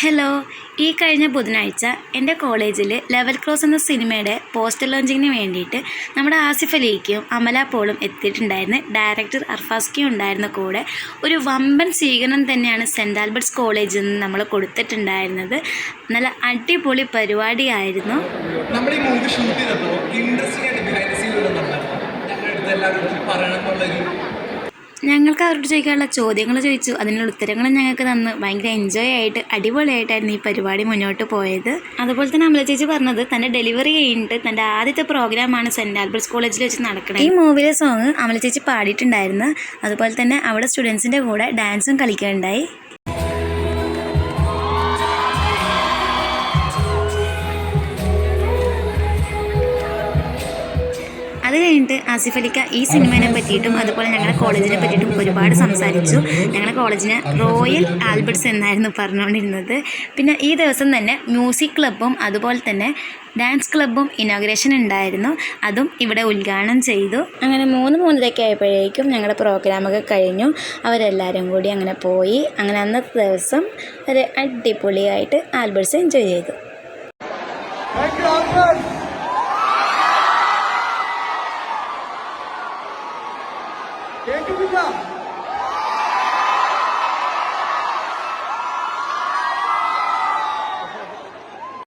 Hello ഈ കഴിഞ്ഞ ബുധനാഴ്ച എന്റെ കോളേജിൽ ലെവൽ ക്രോസ് എന്ന സിനിമയുടെ പോസ്റ്റർ ലോഞ്ചിങ്ങിന് വേണ്ടിയിട്ട് നമ്മുടെ ആസിഫ് അലിക്കും അമല പോളും എത്തിയിട്ടുണ്ടായിരുന്നു. ഡയറക്ടർ അർഫാസ്കിയും ഉണ്ടായിരുന്ന കൂടെ ഒരു വമ്പൻ സ്വീകരണം തന്നെയാണ് സെന്റ് ആൽബർട്ട്സ് കോളേജിൽ നിന്ന് നമ്മൾ കൊടുത്തിട്ടുണ്ടായിരുന്നത്. നല്ല അടിപൊളി പരിപാടിയായിരുന്നു. ഷൂട്ട് ചെയ്തപ്പോൾ ഞങ്ങൾക്ക് അവരോട് ചോദിക്കാനുള്ള ചോദ്യങ്ങൾ ചോദിച്ചു. അതിനുള്ള ഉത്തരങ്ങൾ ഞങ്ങൾക്ക് തന്നു. ഭയങ്കര എൻജോയ് ആയിട്ട് അടിപൊളിയായിട്ടായിരുന്നു ഈ പരിപാടി മുന്നോട്ട് പോയത്. അതുപോലെ തന്നെ അമല ചേച്ചി പറഞ്ഞത് തന്റെ ഡെലിവറി കഴിഞ്ഞിട്ട് തന്റെ ആദ്യത്തെ പ്രോഗ്രാമാണ് സെന്റ് ആൽബർട്ട്സ് കോളേജിൽ വെച്ച് നടക്കുന്നത് ഈ മൂവിയിലെ സോങ് അമല ചേച്ചി പാടിയിട്ടുണ്ടായിരുന്നു. അതുപോലെ തന്നെ അവിടെ സ്റ്റുഡൻസിന്റെ കൂടെ ഡാൻസും കളിക്കുകയുണ്ടായി. അത് കഴിഞ്ഞിട്ട് ആസിഫ് അലിക്ക ഈ സിനിമയെ പറ്റിയിട്ടും അതുപോലെ ഞങ്ങളുടെ കോളേജിനെ പറ്റിയിട്ടും ഒരുപാട് സംസാരിച്ചു. ഞങ്ങളുടെ കോളേജിന് റോയൽ ആൽബർട്ട്സ് എന്നായിരുന്നു പറഞ്ഞുകൊണ്ടിരുന്നത്. പിന്നെ ഈ ദിവസം തന്നെ മ്യൂസിക് ക്ലബ്ബും അതുപോലെ തന്നെ ഡാൻസ് ക്ലബ്ബും ഇനോഗ്രേഷൻ ഉണ്ടായിരുന്നു. അതും ഇവിടെ ഉദ്ഘാടനം ചെയ്തു. അങ്ങനെ മൂന്ന് മൂന്നരയ്ക്ക് ആയപ്പോഴേക്കും ഞങ്ങളുടെ പ്രോഗ്രാമൊക്കെ കഴിഞ്ഞു. അവരെല്ലാവരും കൂടി അങ്ങനെ പോയി. അങ്ങനെ അന്നത്തെ ദിവസം ഒരു അടിപൊളിയായിട്ട് ആൽബർട്ട്സ് എൻജോയ് ചെയ്തു. കേൾക്കുന്നില്ല